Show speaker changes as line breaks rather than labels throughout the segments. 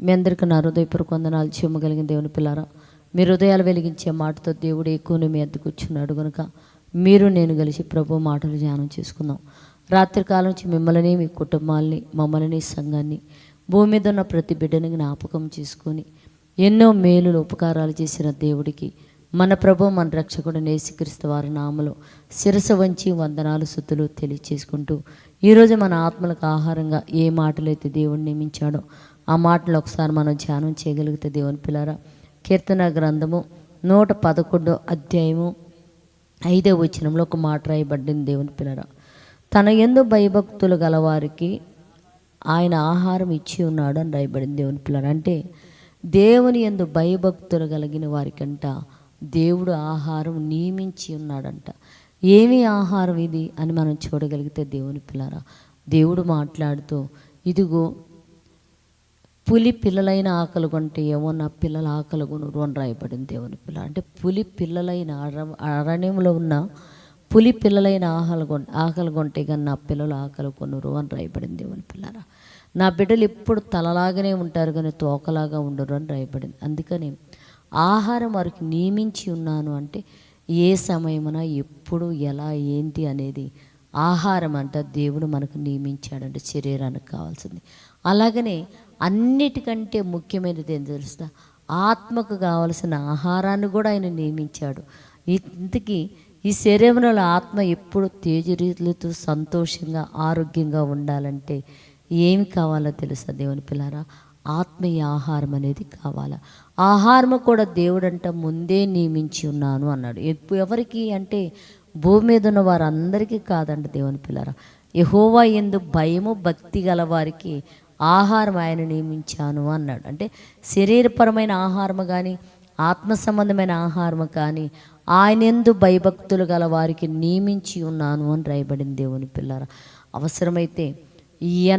మీ అందరికీ నా హృదయపూర్వక వందనాలు చేయమగలిగిన దేవుని పిల్లారా. మీ హృదయాలు వెలిగించే మాటతో దేవుడు ఎక్కువ మీ ఎద్దుకు కూర్చున్నాడు కనుక మీరు నేను కలిసి ప్రభు మాటలు ధ్యానం చేసుకుందాం. రాత్రికాలం నుంచి మిమ్మల్ని మీ కుటుంబాల్ని మమ్మల్ని సంఘాన్ని భూమి మీద ఉన్న ప్రతి బిడ్డని జ్ఞాపకం చేసుకొని ఎన్నో మేలులు ఉపకారాలు చేసిన దేవుడికి మన ప్రభు మన రక్షకుడు నేసిక్రీస్తు వారి నామలో శిరస వంచి వందనాలు శుద్ధులు తెలియచేసుకుంటూ ఈరోజు మన ఆత్మలకు ఆహారంగా ఏ మాటలైతే దేవుడు నియమించాడో ఆ మాటలు ఒకసారి మనం ధ్యానం చేయగలిగితే దేవుని పిల్లరా కీర్తన గ్రంథము నూట పదకొండో అధ్యాయము ఐదో వచనంలో ఒక మాట రాయబడింది దేవుని పిల్లరా. తన ఎందు భయభక్తులు గలవారికి ఆయన ఆహారం ఇచ్చి ఉన్నాడు అని రాయబడింది దేవుని పిల్లరా. అంటే దేవుని ఎందు భయభక్తులు కలిగిన వారికంట దేవుడు ఆహారం నియమించి ఉన్నాడంట. ఏమి ఆహారం ఇది అని మనం చూడగలిగితే దేవుని పిల్లరా దేవుడు మాట్లాడుతూ ఇదిగో పులి పిల్లలైన ఆకలి కొంటే ఏమో నా పిల్లల ఆకలి కొనురు అని రాయబడింది దేవుని పిల్ల. అంటే పులి పిల్లలైన అర అరణ్యంలో ఉన్న పులి పిల్లలైన ఆకలి కొం ఆకలి కొంటే కానీ నా పిల్లలు ఆకలి కొనురు అని రాయబడింది దేవుని పిల్లరా. నా బిడ్డలు ఎప్పుడు తలలాగానే ఉంటారు కానీ తోకలాగా ఉండరు అని రాయబడింది. అందుకని ఆహారం వారికి నియమించి ఉన్నాను అంటే ఏ సమయమున ఎప్పుడు ఎలా ఏంటి అనేది ఆహారం అంట దేవుడు మనకు నియమించాడంటే శరీరానికి కావాల్సింది. అలాగనే అన్నిటికంటే ముఖ్యమైనది ఏం తెలుస్తా ఆత్మకు కావలసిన ఆహారాన్ని కూడా ఆయన నియమించాడు. ఇంతకీ ఈ శరీరంలో ఆత్మ ఎప్పుడు తేజరీతులతో సంతోషంగా ఆరోగ్యంగా ఉండాలంటే ఏమి కావాలో తెలుసా దేవుని పిల్లారా? ఆత్మీయ ఆహారం అనేది కావాలా? ఆహారం కూడా దేవుడంట ముందే నియమించి ఉన్నాను అన్నాడు. ఎప్పు- ఎవరికి అంటే భూమి మీద ఉన్న వారందరికీ కాదండి దేవుని పిల్లరా. యహోవా ఎందు భయము భక్తి గల వారికి ఆహారం ఆయన నియమించాను అన్నాడు. అంటే శరీరపరమైన ఆహారం కానీ ఆత్మ సంబంధమైన ఆహారం కానీ ఆయన ఎందు భయభక్తులు గల వారికి నియమించి ఉన్నాను అని రాయబడింది దేవుని పిల్లరా. అవసరమైతే ఈ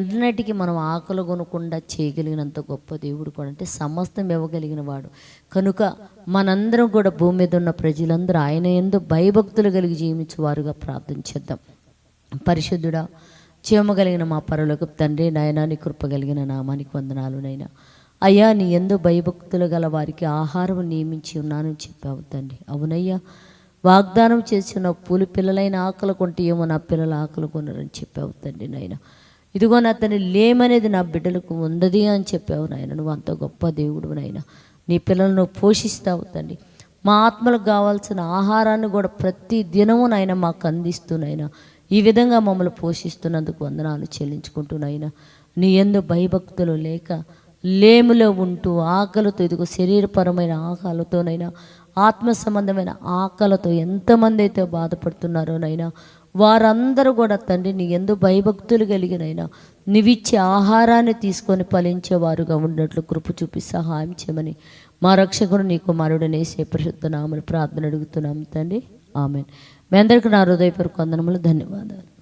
మనం ఆకలి కొనకుండా చేయగలిగినంత గొప్ప దేవుడు కూడా అంటే సమస్తం ఇవ్వగలిగిన వాడు. కనుక మనందరం కూడా భూమి మీద ఉన్న ప్రజలందరూ ఆయన ఎందు భయభక్తులు కలిగి జీవించేవారుగా ప్రార్థన చేద్దాం. పరిశుద్ధుడా చేయమగలిగిన మా పరులకు తండ్రి నాయనా నీ కృప కలిగిన నామానికి వందనాలు నైనా అయ్యా నీ ఎందు భయభక్తులు గల వారికి ఆహారం నియమించి ఉన్నానని చెప్పావు తండ్రి. అవునయ్యా వాగ్దానం చేసిన పూలు పిల్లలైన ఆకలి కొంటే ఏమో నా పిల్లల ఆకలి కొనరని చెప్పావు తండ్రి నాయన. ఇదిగో నా తండ్రి లేమనేది నా బిడ్డలకు ఉండది అని చెప్పావు నాయన. నువ్వు అంత గొప్ప దేవుడు నాయన. నీ పిల్లలను పోషిస్తావు తండ్రి. మా ఆత్మలకు కావాల్సిన ఆహారాన్ని కూడా ప్రతి దినము నాయన మాకు అందిస్తున్నాయినా ఈ విధంగా మమ్మల్ని పోషిస్తున్నందుకు వందనాలు చెల్లించుకుంటున్నాయినా నీ ఎందు భయభక్తులు లేక లేములో ఉంటూ ఆకలితో ఇదిగో శరీరపరమైన ఆకలితోనైనా ఆత్మ సంబంధమైన ఆకలితో ఎంతమంది అయితే బాధపడుతున్నారోనైనా వారందరూ కూడా తండ్రి నీ ఎందు భయభక్తులు కలిగినైనా నీవిచ్చే ఆహారాన్ని తీసుకొని ఫలించేవారుగా ఉన్నట్లు కృప చూపి సహాయం చేయమని మా రక్షకుడు నీ కుమారుడు నేసే పరిశుద్ధ ప్రార్థన అడుగుతున్నాం తండ్రి. ఆమె మీ అందరికీ నా హృదయపూర్వక వందనములు. ధన్యవాదాలు.